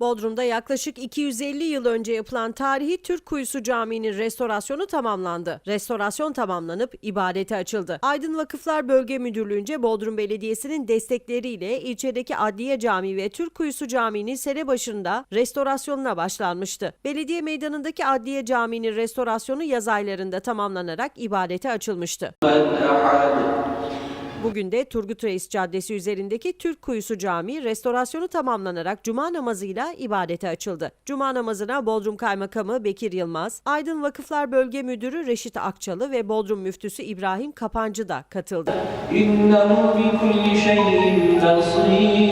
Bodrum'da yaklaşık 250 yıl önce yapılan tarihi Türk Kuyusu Camii'nin restorasyonu tamamlandı. Restorasyon tamamlanıp ibadete açıldı. Aydın Vakıflar Bölge Müdürlüğü'nce Bodrum Belediyesi'nin destekleriyle ilçedeki Adliye Camii ve Türk Kuyusu Camii'nin sene başında restorasyonuna başlanmıştı. Belediye meydanındaki Adliye Camii'nin restorasyonu yaz aylarında tamamlanarak ibadete açılmıştı. Bugün de Turgut Reis Caddesi üzerindeki Türk Kuyusu Camii restorasyonu tamamlanarak cuma namazıyla ibadete açıldı. Cuma namazına Bodrum Kaymakamı Bekir Yılmaz, Aydın Vakıflar Bölge Müdürü Reşit Akçalı ve Bodrum Müftüsü İbrahim Kapancı da katıldı.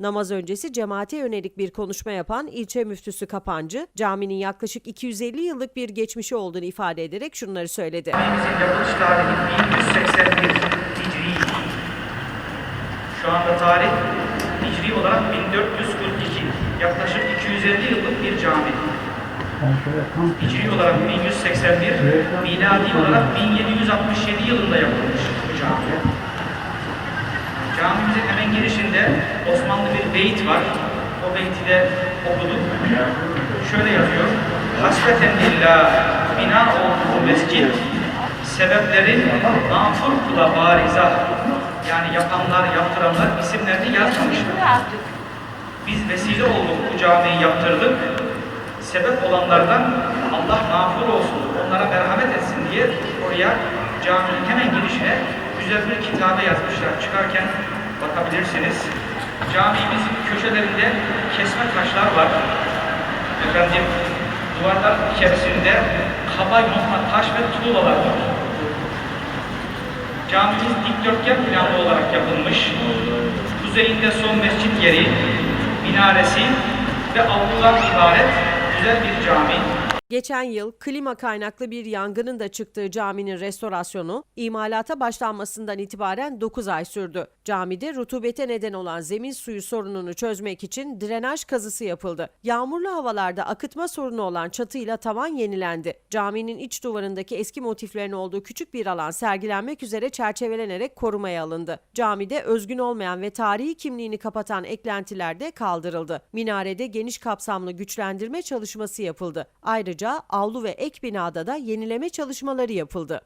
Namaz öncesi cemaate yönelik bir konuşma yapan ilçe müftüsü Kapancı, caminin yaklaşık 250 yıllık bir geçmişi olduğunu ifade ederek şunları söyledi tarih Hicri olarak 1442. Yaklaşık 250 yıllık bir cami. Hicri olarak 1181, miladi olarak 1767 yılında yapılmış bu cami. Camimizin hemen girişinde Osmanlı bir beyt var. O beyti de okuduk. Şöyle yazıyor. Hasbeten lillah bina oldu bu mescid. Sebeplerin mağfur kula bariza. Yani yapanlar, yaptıranlar isimlerini yazmamışlar. Biz vesile olduk bu camiyi yaptırdık. Sebep olanlardan Allah mağfur olsun, onlara merhamet etsin diye oraya caminin hemen girişine güzel bir kitabe yazmışlar. Çıkarken bakabilirsiniz. Camimizin köşelerinde kesme taşlar var. Efendim duvarlar içerisinde kaba yonma taş ve tuğlalar var. Camimiz dikdörtgen planlı olarak yapılmış. Kuzeyinde son mescit yeri, minaresi ve avludan ibaret güzel bir cami. Geçen yıl klima kaynaklı bir yangının da çıktığı caminin restorasyonu imalata başlanmasından itibaren 9 ay sürdü. Camide rutubete neden olan zemin suyu sorununu çözmek için drenaj kazısı yapıldı. Yağmurlu havalarda akıtma sorunu olan çatıyla tavan yenilendi. Caminin iç duvarındaki eski motiflerin olduğu küçük bir alan sergilenmek üzere çerçevelenerek korumaya alındı. Camide özgün olmayan ve tarihi kimliğini kapatan eklentiler de kaldırıldı. Minarede geniş kapsamlı güçlendirme çalışması yapıldı. Ayrıca avlu ve ek binada da yenileme çalışmaları yapıldı.